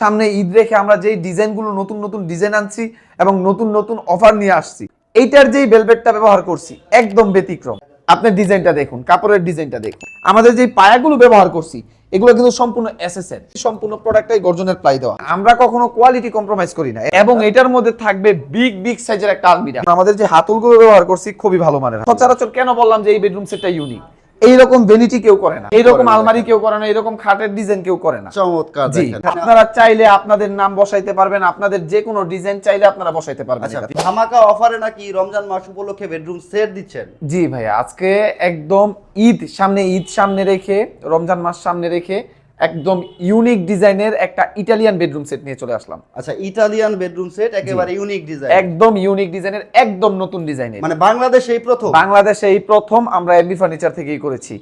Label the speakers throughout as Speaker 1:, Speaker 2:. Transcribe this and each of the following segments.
Speaker 1: সামনে ঈদ রেখে আমরা যেই ডিজাইনগুলো নতুন নতুন ডিজাইন আনছি এবং নতুন নতুন অফার নিয়ে আসছি, এইটার যেই বেলভেটটা ব্যবহার করছি, একদম ব্যতিক্রম। আপনার ডিজাইনটা দেখুন, কাপড়ের ডিজাইনটা দেখুন। আমাদের যেই পায়াগুলো ব্যবহার করছি, এগুলো কিন্তু সম্পূর্ণ এসএসএন সম্পূর্ণ প্রোডাক্টটাই গর্জনের প্লাই দেওয়া। আমরা কখনো কোয়ালিটি কম্প্রোমাইজ করি না, এবং এটার মধ্যে থাকবে বিগ বিগ সাইজের একটা আলমিরা। আমাদের যে হাতলগুলো ব্যবহার করছি, খুবই ভালো মানের সচরাচর কেন বললাম যে এই বেডরুম সেটটা ইউনিক এইরকম ভেনিটি কেউ করে না। এইরকম আলমারি কেউ করে না এরকম খাটের ডিজাইন কেউ করে না।
Speaker 2: চমৎকার
Speaker 1: জি। আপনারা চাইলে আপনাদের নাম বসাইতে পারবেন আপনাদের যে কোনো ডিজাইন চাইলে আপনারা বসাইতে পারবেন
Speaker 2: আচ্ছা। ধামাকা অফারে নাকি রমজান মাস উপলক্ষে বেডরুম সেট দিচ্ছেন?
Speaker 1: জি ভাইয়া আজকে একদম ঈদ সামনে ঈদ সামনে রেখে রমজান মাস সামনে রেখে একদম ইউনিক ডিজাইনের একটা ইটালিয়ান বেডরুম সেট নিয়ে চলে আসলাম।
Speaker 2: আচ্ছা ইটালিয়ান বেডরুম সেট একেবারে ইউনিক ডিজাইন
Speaker 1: একদম ইউনিক ডিজাইনের একদম নতুন ডিজাইনের
Speaker 2: মানে বাংলাদেশে এই প্রথম?
Speaker 1: বাংলাদেশে এই প্রথম আমরা এমবি ফার্নিচার থেকেই করেছি।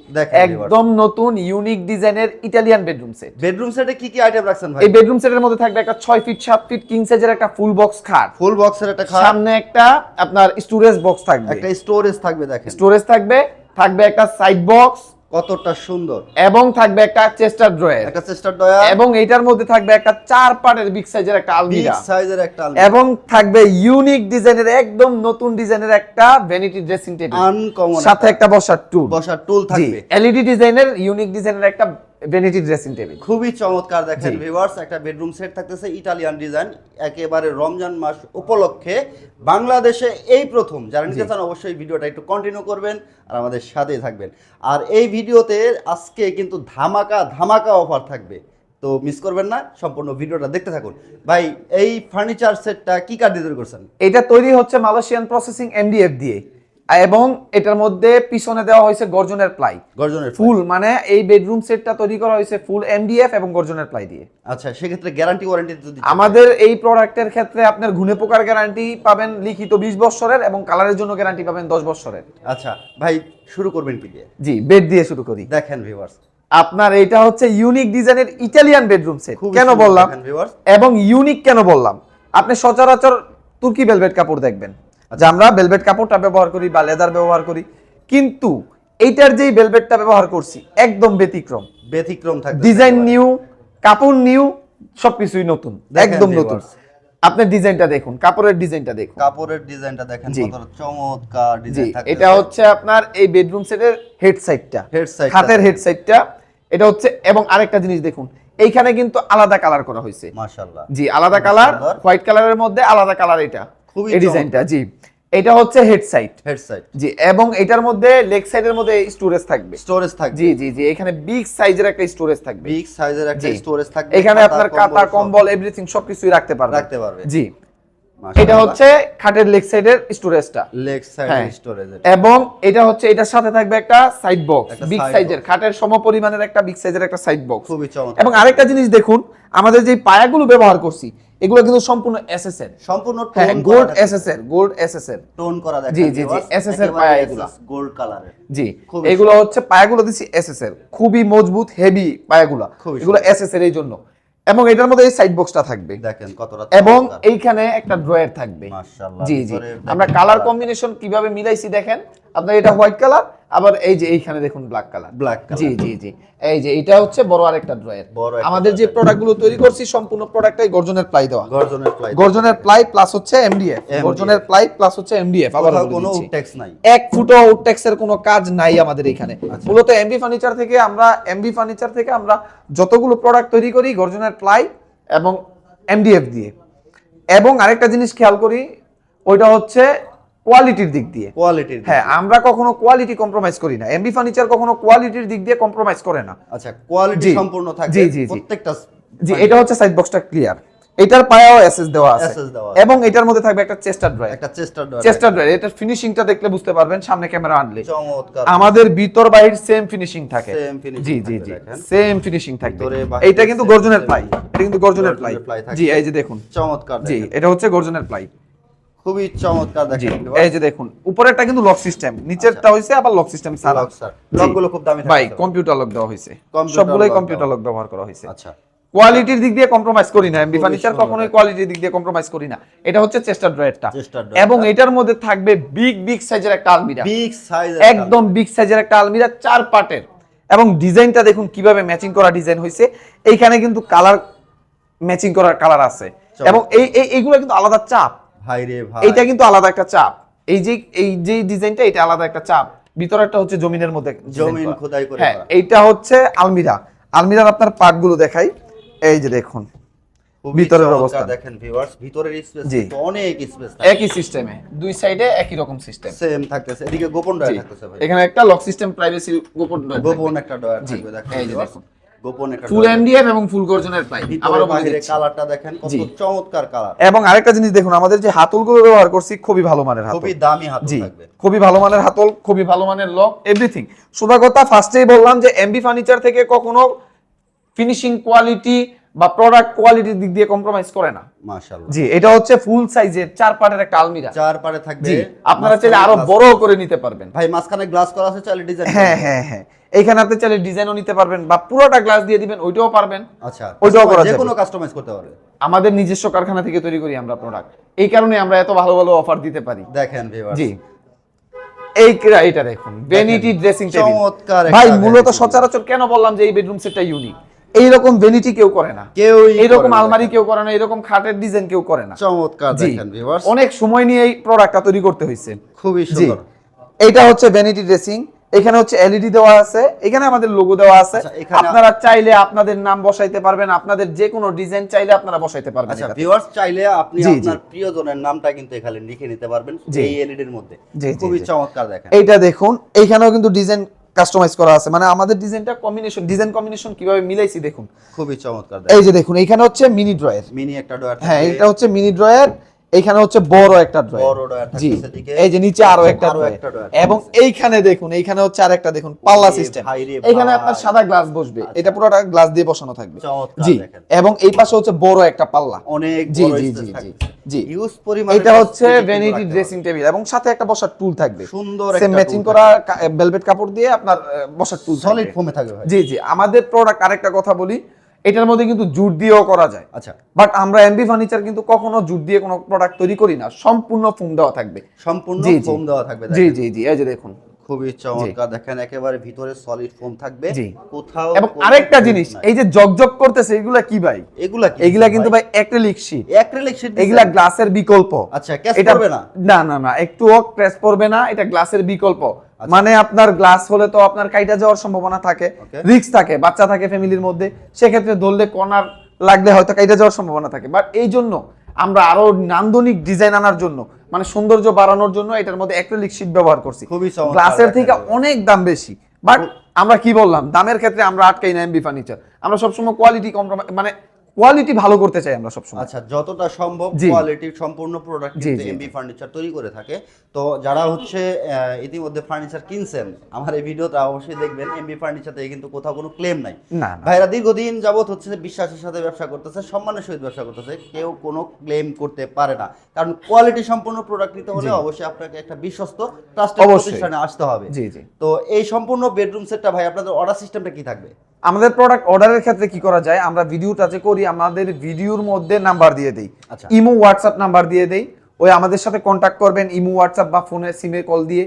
Speaker 1: একদম নতুন ইউনিক ডিজাইনের ইটালিয়ান বেডরুম সেট
Speaker 2: বেডরুম সেটে কি কি আইটেম রাখছেন ভাই?
Speaker 1: এই বেডরুম সেটের মধ্যে থাকবে একটা ছয় ফিট সাত ফিট কিং সাইজের একটা ফুল বক্স খাট।
Speaker 2: ফুল বক্সের একটা খাট।
Speaker 1: সামনে একটা আপনার স্টোরেজ বক্স থাকবে।
Speaker 2: একটা স্টোরেজ থাকবে দেখেন।
Speaker 1: স্টোরেজ থাকবে থাকবে একটা সাইড বক্স
Speaker 2: কতটা সুন্দর।
Speaker 1: এবং থাকবে একটা চেস্টার ড্রয়ার।
Speaker 2: একটা চেস্টার ড্রয়ার।
Speaker 1: এবং এটার মধ্যে থাকবে একটা চার পাটের বিগ সাইজের একটা
Speaker 2: বিগ সাইজের একটা আলমিরা।
Speaker 1: এবং থাকবে ইউনিক ডিজাইনের একদম নতুন ডিজাইনের একটা ভ্যানিটি ড্রেসিং টেবিল
Speaker 2: আনকমন
Speaker 1: সাথে একটা বসার টুল
Speaker 2: বসার টুল থাকবে।
Speaker 1: এলইডি ডিজাইনের ইউনিক ডিজাইনের একটা ভ্যানিটি ড্রেসিং টেবিল
Speaker 2: খুবই চমৎকার দেখেন। ভিউয়ার্স একটা বেডরুম সেট থাকতেছে ইটালিয়ান ডিজাইন একেবারে রমজান মাস উপলক্ষে। বাংলাদেশে এই প্রথম। যারা নিতে চান অবশ্যই ভিডিওটা একটু কন্টিনিউ করবেন আর আমাদের সাথেই থাকবেন। আর এই ভিডিওতে আজকে কিন্তু ধামাকা ধামাকা অফার থাকবে। তো মিস করবেন না সম্পূর্ণ ভিডিওটা দেখতে থাকুন। ভাই এই ফার্নিচার সেটটা কি কাঠ দিয়ে তৈরি করছেন?
Speaker 1: এটা তৈরি হচ্ছে মালয়েশিয়ান প্রসেসিং এমডিএফ দিয়ে। এবং এটার মধ্যে পিছনে দেওয়া হয়েছে গর্জনের প্লাই।
Speaker 2: গর্জনের
Speaker 1: ফুল মানে এই বেডরুম সেটটা তৈরি করা হয়েছে ফুল এমডিএফ এবং গর্জনের প্লাই দিয়ে।
Speaker 2: আচ্ছা সেক্ষেত্রে গ্যারান্টি ওয়ারেন্টি
Speaker 1: আমাদের এই প্রোডাক্টের ক্ষেত্রে আপনার ঘুনে পোকার গ্যারান্টি পাবেন লিখিত বিশ বছরের এবং কালারের জন্য গ্যারান্টি পাবেন দশ বছরের
Speaker 2: আচ্ছা ভাই শুরু করবেন কি দিয়ে?
Speaker 1: জি বেড দিয়ে শুরু করি।
Speaker 2: দেখেন ভিউয়ার্স
Speaker 1: আপনার এটা হচ্ছে ইউনিক ডিজাইনের ইটালিয়ান বেডরুম সেট কেন বললাম? এবং ইউনিক কেন বললাম? আপনি সচরাচর তুর্কি ভেলভেট কাপড় দেখবেন। যে আমরা ভেলভেট কাপড়টা ব্যবহার করি বা লেদার ব্যবহার করি। কিন্তু এইটার যেই ভেলভেটটা ব্যবহার করছি একদম ব্যতিক্রম।
Speaker 2: ব্যতিক্রম থাকবে
Speaker 1: ডিজাইন নিউ কাপড় নিউ সবকিছুই নতুন। একদম নতুন। আপনার ডিজাইনটা দেখুন কাপড়ের ডিজাইনটা দেখুন।
Speaker 2: কাপড়ের ডিজাইনটা দেখেন
Speaker 1: জি।
Speaker 2: চমৎকার ডিজাইন থাকে
Speaker 1: এটা হচ্ছে আপনার এই বেডরুম সেটের হেড সাইডটা
Speaker 2: side টা।
Speaker 1: হাতের হেড সাইডটা এটা হচ্ছে এবং আরেকটা জিনিস দেখুন এইখানে কিন্তু আলাদা কালার করা হয়েছে।
Speaker 2: মাশাআল্লাহ।
Speaker 1: জি আলাদা কালার হোয়াইট কালারের মধ্যে আলাদা কালার এটা। এই ডিজাইনটা জি। এটা হচ্ছে হেড সাইড
Speaker 2: হেড সাইড
Speaker 1: জি এবং এটার মধ্যে লেগ সাইডের মধ্যে স্টোরেজ থাকবে।
Speaker 2: স্টোরেজ থাকবে।
Speaker 1: জি জি জি এখানে বিগ সাইজের একটা স্টোরেজ থাকবে।
Speaker 2: বিগ সাইজের একটা স্টোরেজ থাকবে
Speaker 1: এখানে আপনার
Speaker 2: কম্বল
Speaker 1: কাতা কম্বল এভরিথিং সবকিছুই রাখতে পারবে।
Speaker 2: রাখতে পারবে।
Speaker 1: জি। এটা হচ্ছে খাটের লেগ সাইডের স্টোরেজটা
Speaker 2: লেগ
Speaker 1: হ্যাঁ।
Speaker 2: সাইড স্টোরেজ
Speaker 1: এবং এটা হচ্ছে এটার সাথে থাকবে একটা সাইড বক্স বিগ সাইজের খাটের সমপরিমাণের একটা বিগ সাইজের একটা সাইড বক্স
Speaker 2: খুবই চমৎকার।
Speaker 1: এবং আরেকটা জিনিস দেখুন আমাদের যে পায়াগুলো ব্যবহার করছি এগুলো কিন্তু সম্পূর্ণ এসএসএর
Speaker 2: সম্পূর্ণ
Speaker 1: হ্যাঁ
Speaker 2: টোন
Speaker 1: গোল্ড এসএসএর গোল্ড এসএসএর
Speaker 2: টোন করা দেখেন
Speaker 1: জি, জি, জি, SS এর পায়া এগুলা।
Speaker 2: গোল্ড কালারের
Speaker 1: জি এগুলো হচ্ছে পায়াগুলো দিচ্ছি এসএস এর খুবই মজবুত হেভি পায়াগুলো। এগুলো এসএস এর এই জন্য। এবং এটার মধ্যে এই সাইড বক্সটা থাকবে।
Speaker 2: দেখেন কতটা
Speaker 1: এবং এইখানে একটা ড্রয়ার থাকবে।
Speaker 2: মাশাআল্লাহ
Speaker 1: জি জি। আমরা কালার কম্বিনেশন কীভাবে মিলাইছি দেখেন? আপনার এটা হোয়াইট কালার আবার এই যে এইখানে দেখুন ব্ল্যাক কালার
Speaker 2: color।
Speaker 1: জি জি জি। এই যে এটা হচ্ছে বড় আরেকটা ড্রয়ার আমাদের যে প্রোডাক্টগুলো তৈরি করছি সম্পূর্ণ প্রোডাক্টটাই গর্জনের প্লাই দেওয়া।
Speaker 2: গর্জনের প্লাই
Speaker 1: গর্জনের প্লাই প্লাস হচ্ছে এমডিএফ গর্জনের প্লাই প্লাস হচ্ছে এমডিএফ আবার
Speaker 2: কোনো। ট্যাক্স নাই।
Speaker 1: এক ফুটো আউটটেক্সের কোনো কাজ নাই আমাদের এখানে।
Speaker 2: আচ্ছা।
Speaker 1: মূলত এমবি ফার্নিচার থেকে আমরা এমবি ফার্নিচার থেকে আমরা যতগুলো প্রোডাক্ট তৈরি করি গর্জনের প্লাই এবং এমডিএফ দিয়ে। এবং আরেকটা জিনিস খেয়াল করি ওইটা হচ্ছে কোয়ালিটির দিক দিয়ে।
Speaker 2: কোয়ালিটির
Speaker 1: হ্যাঁ আমরা কখনো কোয়ালিটি কম্প্রোমাইজ করি না। এমবি ফার্নিচার কখনো কোয়ালিটির দিক দিয়ে কম্প্রোমাইজ করে না।
Speaker 2: আচ্ছা কোয়ালিটি সম্পূর্ণ থাকবে
Speaker 1: জি, জি, জি।
Speaker 2: প্রত্যেকটা
Speaker 1: জি এটা হচ্ছে সাইড বক্সটা ক্লিয়ার এটার পায়াও এসএস দেওয়া আছে। এবং এটার মধ্যে থাকবে একটা চেস্টার ড্রয়ার
Speaker 2: একটা চেস্টার
Speaker 1: চেস্টার ড্রয়ার এটার ফিনিশিংটা দেখলে বুঝতে পারবেন সামনে ক্যামেরা আনলে।
Speaker 2: চমৎকার।
Speaker 1: আমাদের ভিতর বাহির সেম ফিনিশিং থাকে। জি জি জি। সেম ফিনিশিং থাকবে। এটা কিন্তু গর্জনের প্লাই এটা কিন্তু গর্জনের প্লাই। জি এই যে দেখুন।
Speaker 2: চমৎকার
Speaker 1: জি এটা হচ্ছে গর্জনের প্লাই
Speaker 2: খুবই চমৎকার দেখেন
Speaker 1: এই যে দেখুন উপরেরটা কিন্তু লক সিস্টেম নিচেরটা হইছে আবার লক সিস্টেম
Speaker 2: লক স্যার লকগুলো খুব দামি
Speaker 1: ভাই কম্পিউটার লক দেওয়া
Speaker 2: Computer
Speaker 1: সবগুলোই কম্পিউটার লক ব্যবহার করা হয়েছে
Speaker 2: আচ্ছা।
Speaker 1: কোয়ালিটির দিক দিয়ে কম্প্রোমাইজ করি না এমবি ফার্নিচার কখনোই কোয়ালিটির দিক দিয়ে কম্প্রোমাইজ করি না। এটা হচ্ছে চেস্টার ড্রয়ারটা এবং এটার মধ্যে থাকবে বিগ বিগ সাইজের একটা আলমিরা।
Speaker 2: বিগ সাইজ
Speaker 1: একদম বিগ সাইজের একটা আলমিরা চার পার্টের এবং ডিজাইনটা দেখুন কীভাবে ম্যাচিং করা ডিজাইন হয়েছে এইখানে কিন্তু কালার ম্যাচিং করার কালার আছে। এবং এই এই- এইগুলো কিন্তু আলাদা চাপ।
Speaker 2: ভাই রে ভাই।
Speaker 1: এইটা কিন্তু আলাদা একটা চাপ। এই যে এই যে ডিজাইনটা এটা আলাদা একটা চাপ। ভিতরেরটা হচ্ছে জমিনের মধ্যে
Speaker 2: জমিন খোদাই করে
Speaker 1: হ্যাঁ এইটা হচ্ছে আলমিরা। আলমিরার আপনার পার্টগুলো দেখাই। এই যে দেখুন ভিতরের অবস্থা।
Speaker 2: দেখেন ভিউয়ার্স ভিতরের স্পেস। অনেক স্পেস
Speaker 1: একই সিস্টেমে দুই সাইডে একই রকম সিস্টেম
Speaker 2: সেম থাকতেছে। এদিকে গোপন ডয়ার থাকতেছে ভাই।
Speaker 1: এখানে একটা লক সিস্টেম প্রাইভেসি গোপন
Speaker 2: গোপন একটা ডয়ার থাকবে দেখেন
Speaker 1: এই যে দেখুন।
Speaker 2: গোপন একটা
Speaker 1: ফুল এমডিএফ এবং ফুল গর্জনের প্রাইস
Speaker 2: ভিতরে
Speaker 1: আবারও বলে
Speaker 2: বাইরে
Speaker 1: দিচ্ছি।
Speaker 2: কালারটা দেখেন কত চমৎকার কালার
Speaker 1: এবং আরেকটা জিনিস দেখুন আমাদের যে হাতলগুলো ব্যবহার করছি খুবই ভালো মানের হাতল।
Speaker 2: খুবই দামি হাত থাকবে।
Speaker 1: খুবই ভালো মানের হাতল খুবই ভালো মানের লক এভরিথিং সোজা কথা ফার্স্টেই বললাম যে এমবি ফার্নিচার থেকে কখনো ফিনিশিং কোয়ালিটি বা প্রোডাক্ট কোয়ালিটির দিক দিয়ে কম্প্রোমাইজ করে না।
Speaker 2: মাশাআল্লাহ।
Speaker 1: জি এটা হচ্ছে ফুল সাইজের চার পাটের একটা আলমিরা।
Speaker 2: চার থাকবে।
Speaker 1: আপনারা চাইলে
Speaker 2: আরও
Speaker 1: বড় করে নিতে পারবেন।
Speaker 2: ভাই মাঝখানে গ্লাস করা আছে চাইলে ডিজাইন
Speaker 1: হ্যাঁ হ্যাঁ হ্যাঁ। এইখানে আপনি চাইলে ডিজাইনও নিতে পারবেন বা পুরোটা গ্লাস দিয়ে দিবেন ওইটাও পারবেন।
Speaker 2: আচ্ছা
Speaker 1: ওইটাও করা
Speaker 2: যে
Speaker 1: যাবে।
Speaker 2: কোনো কাস্টমাইজ করতে পারবে।
Speaker 1: আমাদের নিজস্ব কারখানা থেকে তৈরি করি আমরা প্রোডাক্ট এই কারণে আমরা এত ভালো ভালো অফার দিতে পারি।
Speaker 2: দেখেন ভিউয়ার্স
Speaker 1: জি। এই এইটা দেখুন ভ্যানিটি ড্রেসিং টেবিল
Speaker 2: চমৎকার
Speaker 1: ভাই মূলত সচরাচর কেন বললাম যে এই বেডরুম সেটটা ইউনিক এইরকম ভ্যানিটি কেউ করে না।
Speaker 2: কেউ
Speaker 1: এইরকম আলমারি কেউ করে না এরকম খাটের ডিজাইন কেউ করে না।
Speaker 2: চমৎকার দেখেন ভিউয়ার্স
Speaker 1: অনেক সময় নিয়ে এই প্রোডাক্টটা তৈরি করতে হয়েছে।
Speaker 2: খুবই সুন্দর।
Speaker 1: এইটা হচ্ছে ভ্যানিটি ড্রেসিং এখানে হচ্ছে এলইডি দেওয়া আছে এখানে আমাদের লোগো দেওয়া আছে।
Speaker 2: আচ্ছা,
Speaker 1: আপনারা চাইলে আপনাদের নাম বসাইতে পারবেন আপনাদের যে কোনো ডিজাইন চাইলে আপনারা বসাইতে পারবেন
Speaker 2: আচ্ছা। ভিউয়ার্স চাইলে আপনি। আপনার প্রিয়জনের নামটা কিন্তু এখানে লিখে নিতে পারবেন। এই এলইডির মধ্যে।
Speaker 1: জি, জি,
Speaker 2: খুবই চমৎকার দেখেন।
Speaker 1: এইটা দেখুন এইখানেও কিন্তু ডিজাইন কাস্টমাইজ করা আছে। মানে আমাদের ডিজাইনটা কম্বিনেশন ডিজাইন কম্বিনেশন কীভাবে মিলাইছি দেখুন।
Speaker 2: খুবই চমৎকার
Speaker 1: এই যে দেখুন। এইখানে হচ্ছে মিনি ড্রয়ার
Speaker 2: মিনি একটা ড্রয়ার
Speaker 1: হ্যাঁ এটা হচ্ছে মিনি ড্রয়ার এইখানে হচ্ছে বড় একটা
Speaker 2: বড়
Speaker 1: ড্রয়ার জি। এই যে নিচে আরও একটা ড্রয়ার
Speaker 2: একটা
Speaker 1: এবং এইখানে দেখুন এইখানে হচ্ছে আরেকটা দেখুন পাল্লা সিস্টেম
Speaker 2: ভাই।
Speaker 1: আপনার সাদা গ্লাস বসবে।
Speaker 2: আচ্ছা।
Speaker 1: এটা পুরোটা গ্লাস দিয়ে বসানো থাকবে। জি এবং এই পাশে হচ্ছে বড় একটা পাল্লা।
Speaker 2: অনেক
Speaker 1: জি জি জি জি। জি।
Speaker 2: হিউজ পরিমাণে
Speaker 1: এটা হচ্ছে ভ্যানিটি ড্রেসিং টেবিল এবং সাথে একটা বসার টুল থাকবে।
Speaker 2: সুন্দর একটা
Speaker 1: ম্যাচিং করা ভেলভেট কাপড় দিয়ে আপনার বসার টুল
Speaker 2: সলিড ফোমে থাকবে
Speaker 1: জি জি আমাদের প্রোডাক্ট আরেকটা কথা বলি। এটার মধ্যে কিন্তু জুট দিয়েও করা যায়।
Speaker 2: আচ্ছা।
Speaker 1: বাট আমরা এমবি ফার্নিচার কিন্তু কখনো জুট দিয়ে কোনো প্রোডাক্ট তৈরি করি না। সম্পূর্ণ ফোম দেওয়া থাকবে।
Speaker 2: সম্পূর্ণ। ফোম দেওয়া থাকবে
Speaker 1: জি। জি জি। এই যে দেখুন।
Speaker 2: খুবই চমৎকার। দেখেন একেবারে ভিতরে সলিড ফোম থাকবে। কোথাও
Speaker 1: এবং আরেকটা জিনিস এই যে জগজগ করতেছে এগুলা কি ভাই?
Speaker 2: এগুলা কি
Speaker 1: এগুলা কিন্তু ভাই অ্যাক্রিলিক শীট
Speaker 2: অ্যাক্রিলিক শীট
Speaker 1: এগুলা গ্লাসের বিকল্প।
Speaker 2: আচ্ছা ক্যাশ করবে না?
Speaker 1: না না না। একটুও ক্র্যাশ পড়বে না। এটা গ্লাসের বিকল্প। মানে আপনার গ্লাস হলে তো আপনার কাইটা যাওয়ার সম্ভাবনা থাকে. রিস্ক থাকে বাচ্চা থাকে ফ্যামিলির মধ্যে সেক্ষেত্রে ধরলে কর্নার লাগলে হয়তো কাইটা যাওয়ার সম্ভাবনা থাকে। বাট এই জন্য আমরা আরও নান্দনিক ডিজাইন আনার জন্য মানে সৌন্দর্য বাড়ানোর জন্য এটার মধ্যে অ্যাক্রিলিক শীট ব্যবহার করছি। গ্লাসের থেকে অনেক দাম বেশি। বাট আমরা কি বললাম দামের ক্ষেত্রে আমরা আটকাই না এমবি ফার্নিচার আমরা সবসময় কোয়ালিটি কম্প্রোমাইজ মানে কোয়ালিটি ভালো করতে চাই আমরা সবসময়।
Speaker 2: আচ্ছা যতটা সম্ভব
Speaker 1: জি।
Speaker 2: কোয়ালিটির সম্পূর্ণ প্রোডাক্ট কিন্তু এমবি ফার্নিচার তৈরি করে থাকে। তো যারা হচ্ছে ইতিমধ্যে ফার্নিচার কিনছেন আমার এই ভিডিওটা অবশ্যই দেখবেন। এমবি ফার্নিচার থেকে কিন্তু কোথাও কোনো ক্লেম নাই। ভাইরা দীর্ঘদিন যাবত হচ্ছে বিশ্বাসের সাথে ব্যবসা করতেছে সম্মানের সহিত ব্যবসা করতেছে কেউ কোনো ক্লেম করতে পারে না। কারণ কোয়ালিটি সম্পূর্ণ প্রোডাক্ট নিতে হলে অবশ্যই আপনাকে একটা বিশ্বস্ত ট্রাস্টেড। প্রতিষ্ঠানে আসতে হবে।
Speaker 1: জি জি।
Speaker 2: তো এই সম্পূর্ণ বেডরুম সেটটা ভাই আপনাদের অর্ডার সিস্টেমটা কি থাকবে?
Speaker 1: আমাদের প্রোডাক্ট অর্ডারের ক্ষেত্রে কি করা যায়? আমরা ভিডিওটা যে করি আমাদের ভিডিওর মধ্যে নাম্বার দিয়ে দেই।
Speaker 2: আচ্ছা।
Speaker 1: ইমো হোয়াটসঅ্যাপ নাম্বার দিয়ে দেই। ওই আমাদের সাথে কন্ট্যাক্ট করবেন ইমো হোয়াটসঅ্যাপ বা ফোনে সিমে কল দিয়ে।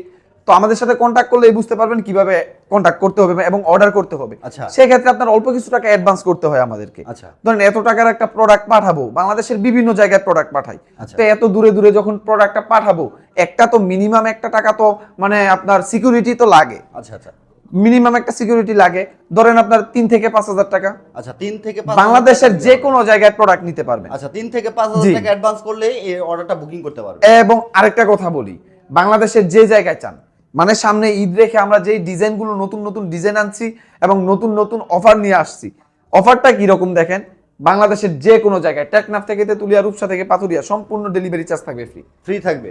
Speaker 1: তো আমাদের সাথে কন্ট্যাক্ট করলে বুঝতে পারবেন কীভাবে কন্ট্যাক্ট করতে হবে এবং অর্ডার করতে হবে।
Speaker 2: আচ্ছা।
Speaker 1: সেক্ষেত্রে আপনার অল্প কিছু টাকা অ্যাডভান্স করতে হয় আমাদেরকে।
Speaker 2: আচ্ছা।
Speaker 1: ধরেন এত টাকার একটা প্রোডাক্ট পাঠাবো বাংলাদেশের বিভিন্ন জায়গায় প্রোডাক্ট পাঠাই। তো এত দূরে দূরে যখন প্রোডাক্টটা পাঠাবো একটা তো মিনিমাম একটা টাকা তো মানে আপনার সিকিউরিটি তো লাগে।
Speaker 2: আচ্ছা আচ্ছা।
Speaker 1: মিনিমাম একটা সিকিউরিটি লাগে। ধরেন আপনার তিন থেকে পাঁচ হাজার টাকা।
Speaker 2: আচ্ছা তিন থেকে
Speaker 1: বাংলাদেশের যে কোনো জায়গায় প্রোডাক্ট নিতে পারবেন।
Speaker 2: আচ্ছা তিন থেকে পাঁচ হাজার টাকা অ্যাডভান্স করলে এই অর্ডারটা বুকিং করতে পারবে
Speaker 1: এবং আরেকটা কথা বলি বাংলাদেশের যে জায়গায় চান মানে সামনে ঈদ রেখে আমরা যেই ডিজাইনগুলো নতুন নতুন ডিজাইন আনছি এবং নতুন নতুন অফার নিয়ে আসছি অফারটা কি রকম দেখেন? বাংলাদেশের যে কোনো জায়গায় টেকনাফ থেকে তেতুলিয়া রূপসা থেকে পাথুরিয়া সম্পূর্ণ ডেলিভারি চার্জ থাকবে ফ্রি
Speaker 2: ফ্রি থাকবে।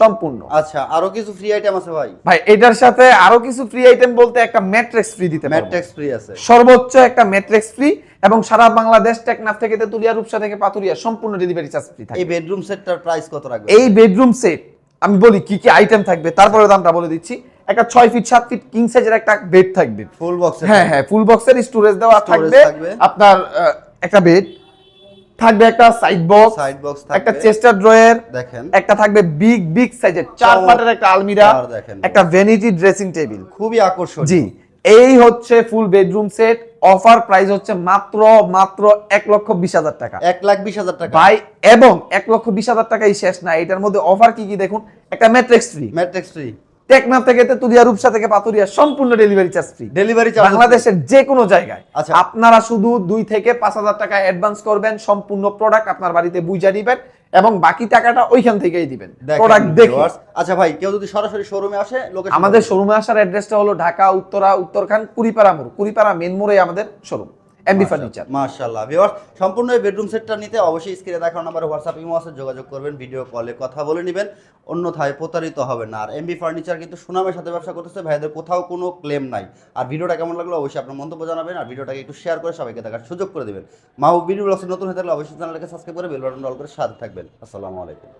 Speaker 1: সম্পূর্ণ।
Speaker 2: আচ্ছা আরও কিছু ফ্রি আইটেম আছে ভাই?
Speaker 1: ভাই এটার সাথে আরও কিছু ফ্রি আইটেম বলতে একটা ম্যাট্রেক্স ফ্রি দিতে
Speaker 2: ম্যাট্রেক্স ফ্রি আছে।
Speaker 1: সর্বোচ্চ একটা ম্যাট্রিক্স ফ্রি এবং সারা বাংলাদেশ টেকনাফ থেকে তেতুলিয়া রূপসা থেকে পাতুরিয়া সম্পূর্ণ ডেলিভারি চার্জ ফ্রি থাকে
Speaker 2: এই বেডরুম সেটটার প্রাইস কত রাখবে
Speaker 1: এই বেডরুম সেট আমি বলি কি কি আইটেম থাকবে তারপরে দামটা বলে দিচ্ছি। একটা ছয় ফিট সাত ফিট কিং সাইজের একটা বেড থাকবে।
Speaker 2: ফুল বক্স
Speaker 1: হ্যাঁ হ্যাঁ ফুল বক্সের স্টোরেজ দেওয়া থাকবে। আপনার একটা বেড থাকবে একটা সাইড বক্স
Speaker 2: সাইড বক্স থাকবে।
Speaker 1: একটা চেস্টার ড্রয়ার
Speaker 2: দেখেন।
Speaker 1: একটা থাকবে বিগ বিগ সাইজের চার পাটের একটা আলমিরা একটা ভ্যানিটি ড্রেসিং টেবিল
Speaker 2: খুবই আকর্ষণীয়।
Speaker 1: জি এই হচ্ছে full bedroom set offer price হচ্ছে মাত্র মাত্র এক লক্ষ বিশ হাজার টাকা।
Speaker 2: এক লাখ বিশ হাজার টাকা।
Speaker 1: ভাই এবং এক লক্ষ বিশ হাজার টাকাই শেষ না এটার মধ্যে অফার কি কি দেখুন? একটা mattress free
Speaker 2: mattress free
Speaker 1: Teknaf থেকে তেতুলিয়া রূপসা থেকে পাতুরিয়া সম্পূর্ণ delivery charge free
Speaker 2: delivery charge
Speaker 1: বাংলাদেশের যে কোনো জায়গায়।
Speaker 2: আচ্ছা।
Speaker 1: আপনারা শুধু দুই থেকে পাঁচ হাজার টাকা অ্যাডভান্স করবেন সম্পূর্ণ প্রোডাক্ট আপনার বাড়িতে বুঝা নিবেন এবং বাকি টাকাটা ওইখান থেকেই দিবেন। প্রোডাক্ট দেখে।
Speaker 2: আচ্ছা ভাই কেউ যদি সরাসরি শোরুমে আসে
Speaker 1: আমাদের শোরুমে আসার অ্যাড্রেসটা হলো ঢাকা উত্তরা উত্তরখান কুড়িপাড়া মোড়। কুড়িপাড়া মেন মোড়ে আমাদের শোরুম এমবি ফার্নিচার।
Speaker 2: মাশাআল্লাহ। ভিউয়ার্স সম্পূর্ণ এই বেডরুম সেটটা নিতে অবশ্যই স্ক্রিনে দেখানো নাম্বারে হোয়াটসঅ্যাপ ইমো আছে যোগাযোগ করবেন ভিডিও কলে কথা বলে নেবেন অন্যথায় প্রতারিত হবে না। আর এমবি ফার্নিচার কিন্তু সুনামের সাথে ব্যবসা করতেছে ভাইদের কোথাও কোনো ক্লেম নাই। আর ভিডিওটা কেমন লাগল অবশ্যই আপনার মন্তব্য জানাবেন আর ভিডিওটাকে একটু শেয়ার করে সবাইকে দেখার সুযোগ করে দেবেন। মাহবুব ভিডিও ব্লগসে নতুন হয়ে থাকলে অবশ্যই চ্যানেলকে সাবস্ক্রাইব করে বেল বাটন অল করে সাথে থাকবেন। আসসালামু আলাইকুম।